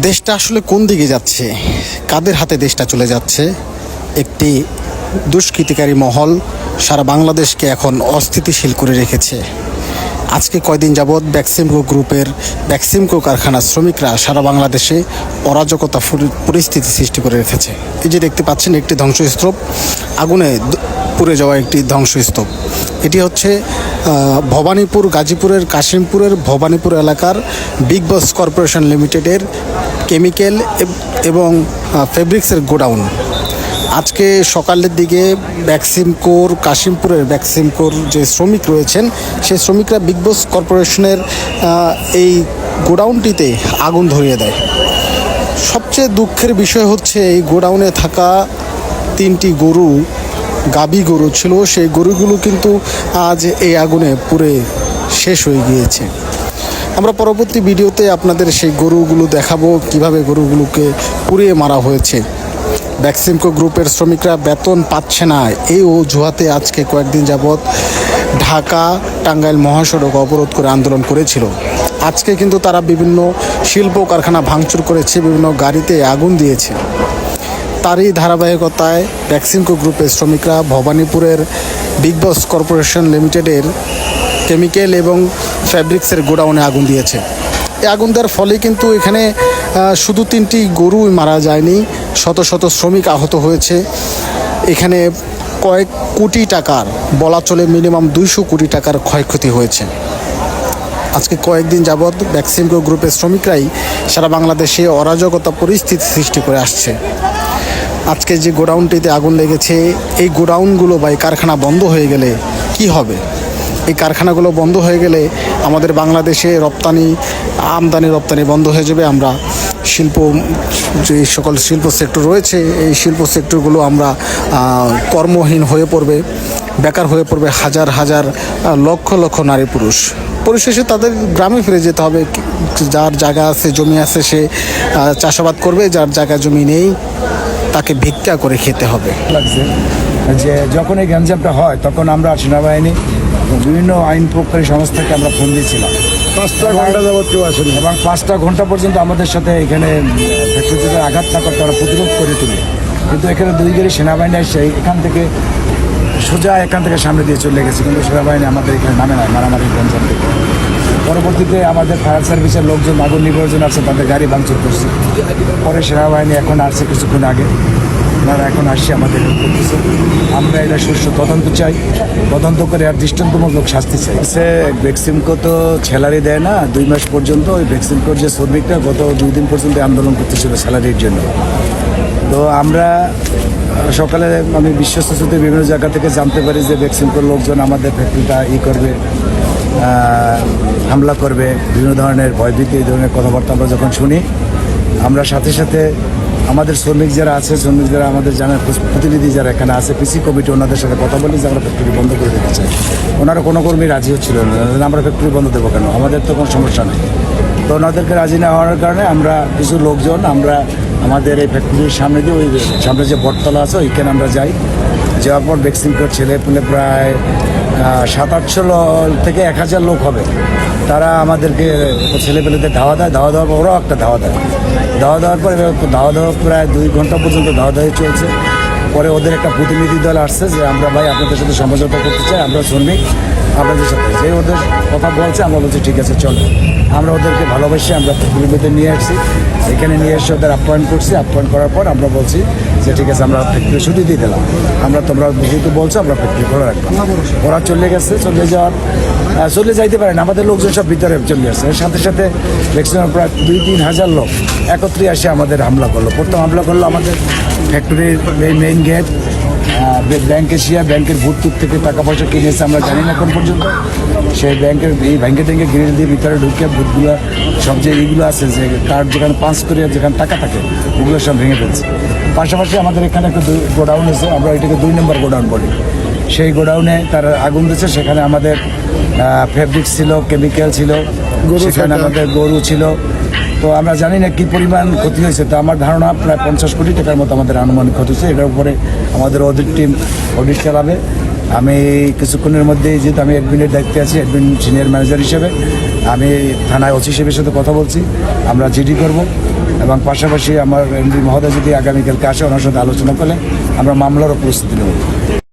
দেশটা আসলে কোন দিকে যাচ্ছে? কাদের হাতে দেশটা চলে যাচ্ছে? একটি দুষ্কৃতিকারী মহল সারা বাংলাদেশকে এখন অস্থিতিশীল করে রেখেছে। আজকে কয়দিন যাবৎ ব্যাক্সিমকো গ্রুপের ব্যাক্সিমকো কারখানার শ্রমিকরা সারা বাংলাদেশে অরাজকতা পরিস্থিতি সৃষ্টি করে রেখেছে। এই যে দেখতে পাচ্ছেন, একটি ধ্বংসস্তূপ, আগুনে পুড়ে যাওয়া একটি ধ্বংসস্তূপ। এটি হচ্ছে ভবানীপুর, গাজীপুরের, কাশিমপুরের, ভবানীপুর এলাকার বিগ বস কর্পোরেশন লিমিটেডের কেমিক্যাল এবং ফেব্রিক্সের গোডাউন। আজকে সকালের দিকে ব্যাক্সিমকোর কাশিমপুরের ব্যাক্সিমকোর যে শ্রমিক রয়েছেন, সেই শ্রমিকরা বিগ বস কর্পোরেশনের এই গোডাউনটিতে আগুন ধরিয়ে দেয়। সবচেয়ে দুঃখের বিষয় হচ্ছে এই গোডাউনে থাকা তিনটি গরু, গাবি গরু ছিল। সেই গরুগুলো কিন্তু আজ এই আগুনে পুড়ে শেষ হয়ে গিয়েছে। আমরা পরবর্তী ভিডিওতে আপনাদের সেই গরুগুলো দেখাবো, কীভাবে গরুগুলোকে পুড়িয়ে মারা হয়েছে। ব্যাক্সিমকো গ্রুপের শ্রমিকরা বেতন পাচ্ছে না। এই অজুহাতে আজকে কয়েকদিন যাবৎ ঢাকা, টাঙ্গাইল মহাসড়ক অবরোধ করে আন্দোলন করেছিল। আজকে কিন্তু তারা বিভিন্ন শিল্প কারখানা ভাঙচুর করেছে, বিভিন্ন গাড়িতে আগুন দিয়েছে। তারই ধারাবাহিকতায় ভ্যাক্সিনকো গ্রুপের শ্রমিকরা ভবানীপুরের বিগ বস কর্পোরেশন লিমিটেডের কেমিক্যাল এবং ফ্যাব্রিক্সের গোডাউনে আগুন দিয়েছে। এই আগুন দেওয়ার ফলে কিন্তু এখানে শুধু তিনটি গরুই মারা যায়নি শত শত শ্রমিক আহত হয়েছে। এখানে কয়েক কোটি টাকার, বলা চলে মিনিমাম দুইশো কোটি টাকার ক্ষয়ক্ষতি হয়েছে। আজকে কয়েকদিন যাবৎ ভ্যাক্সিমকো গ্রুপের শ্রমিকরাই সারা বাংলাদেশে অরাজকতা পরিস্থিতি সৃষ্টি করে আসছে। আজকে যে গোডাউনটিতে আগুন লেগেছে, এই গোডাউনগুলো বা এই কারখানা বন্ধ হয়ে গেলে কি হবে? এই কারখানাগুলো বন্ধ হয়ে গেলে আমাদের বাংলাদেশে রপ্তানি আমদানি রপ্তানি বন্ধ হয়ে যাবে। আমরা শিল্প, যে সকল শিল্প সেক্টর রয়েছে, এই শিল্প সেক্টরগুলো আমরা কর্মহীন হয়ে পড়বে, বেকার হয়ে পড়বে হাজার হাজার লক্ষ লক্ষ নারী পুরুষ। পরিশেষে তাদের গ্রামে ফিরে যেতে হবে যার জায়গা আছে, জমি আছে, সে চাষাবাদ করবে, যার জায়গা জমি নেই, তাকে ভিক্ষা করে খেতে হবে। লাগছে যে যখন এই গ্যাঞ্জামটা হয়, তখন আমরা সেনাবাহিনী, বিভিন্ন আইন প্রকারী সংস্থাকে আমরা ফোন দিয়েছিলাম। পাঁচটা ঘণ্টা যাবত কেউ আসেনি। এবং পাঁচটা ঘণ্টা পর্যন্ত আমাদের সাথে এখানে ফ্যাক্টরিতে আঘাত না করতে আমরা প্রতিরোধ করে তুলি। কিন্তু এখানে দুই গাড়ি সেনাবাহিনী এসে এখান থেকে সোজা এখান থেকে সামনে দিয়ে চলে গেছে, কিন্তু সেনাবাহিনী আমাদের এখানে নামে নাই, মারামারি গঞ্জাম থেকে পরবর্তীতে আমাদের ফায়ার সার্ভিসের লোকজন আগুন নিবর্জন আছে, তাদের গাড়ি ভাঙচুর করছে। পরে সেনাবাহিনী এখন আসছে কিছুক্ষণ আগে। ওনারা এখন আসছে আমাদের করতেছে আমরা এটা সুস্থ তদন্ত চাই। তদন্ত করে আর দৃষ্টান্তমূলক শাস্তি চাই। সে ভ্যাকসিনকো তো স্যালারি দেয় না। দুই মাস পর্যন্ত ওই ভ্যাকসিনকোর যে শ্রমিকরা গত দুই দিন পর্যন্ত আন্দোলন করতেছিল স্যালারির জন্য। তো আমরা সকালে আমি বিশ্বস্ত বিভিন্ন জায়গা থেকে জানতে পারি যে ভ্যাকসিনকোর লোকজন আমাদের ফ্যাক্টরিটা ই করবে হামলা করবে, বিভিন্ন ধরনের ভয়ভীতি, এই ধরনের কথাবার্তা আমরা যখন শুনি আমরা সাথে সাথে আমাদের শ্রমিক যারা আছে, শ্রমিক যারা আমাদের জানার প্রতিনিধি যারা এখানে আছে, পিসি কমিটি ওনাদের সাথে কথা বলি যে আমরা ফ্যাক্টরি বন্ধ করে দিতে চাই। ওনারা কোনো কর্মী রাজি হচ্ছিল না আমরা ফ্যাক্টরি বন্ধ দেবো কেন? আমাদের তো কোনো সমস্যা নেই। তো ওনাদেরকে রাজি না হওয়ার কারণে আমরা কিছু লোকজন, আমরা আমাদের এই ফ্যাক্টরির সামনে দিয়ে ওই সামনে যে বটতলা আছে, ওইখানে আমরা যাই। যাওয়ার পর ভ্যাকসিন করে ছেলে পেলে প্রায় সাত আটশো থেকে এক হাজার লোক হবে। তারা আমাদেরকে ছেলেপেলেদের ধাওয়া দেয়। ধাওয়া দেওয়ার পর ওরাও একটা ধাওয়া দেয়। ধাওয়া দেওয়ার পরে এবার দাওয়া দেওয়া প্রায় দুই ঘণ্টা পর্যন্ত দাওয়া দাওয়া চলছে। পরে ওদের একটা প্রতিনিধি দল আসছে যে, আমরা ভাই আপনাদের সাথে সমঝোতা করতে চাই, আমরা শ্রমিক আপনাদের সাথে যে ওদের কথা বলছে, আমরা বলছি, ঠিক আছে, চলো। আমরা ওদেরকে ভালোবাসি, আমরা ফ্যাক্টরিতে নিয়ে আসছি। এখানে নিয়ে এসে ওদের আপ্যায়ন করছি। আপ্যায়ন করার পর আমরা বলছি যে, ঠিক আছে, আমরা ফ্যাক্টরি ছুটি দিয়ে দিলাম। আমরা তোমরা যেহেতু বলছো, আমরা ফ্যাক্টরি খোলা রাখব। ওরা চলে গেছে, চলে যাওয়ার চলে যাইতে পারেন আমাদের লোকজন সব ভিতরে চলে আসছে। সাথে সাথে ম্যাক্সিমাম প্রায় দুই তিন হাজার লোক একত্রে এসে আমাদের হামলা করল। প্রথম হামলা করল আমাদের ফ্যাক্টরির মেইন গেট ব্যাংক এশিয়া ব্যাংকের ভুটটুক থেকে টাকা পয়সা কিনেছে আমরা জানি না এখন পর্যন্ত। সেই ব্যাংকের এই ব্যাংকে ট্যাঙ্কে গ্রিল দিয়ে ভিতরে ঢুকে ভুটগুলো সব যে এইগুলো আছে যে কার্ড যেখানে পাঁচ করে যেখানে টাকা থাকে ওগুলো সব ভেঙে ফেলছে। পাশাপাশি আমাদের এখানে একটা গোডাউন আছে আমরা এটাকে দুই নম্বর গোডাউন বলি। সেই গোডাউনে তার আগুন দিচ্ছে সেখানে আমাদের ফেব্রিক ছিল কেমিক্যাল ছিল সেখানে আমাদের গরু ছিল তো আমরা জানি না কি পরিমাণ ক্ষতি হয়েছে, তো আমার ধারণা প্রায় পঞ্চাশ কোটি টাকার মতো আমাদের আনুমানিক ক্ষতি হয়েছে। এটার উপরে আমাদের অডিট টিম অডিট চালাবে। আমি কিছুক্ষণের মধ্যেই, যেহেতু আমি অ্যাডমিনের দায়িত্বে আছি অ্যাডমিন সিনিয়র ম্যানেজার হিসেবে, আমি থানায় ওসি সাহেবের সাথে কথা বলছি। আমরা জিডি করব এবং পাশাপাশি আমার এমডি মহোদয় যদি আগামীকালকে আসে, ওনার সাথে আলোচনা করলে আমরা মামলারও প্রস্তুতি নেব।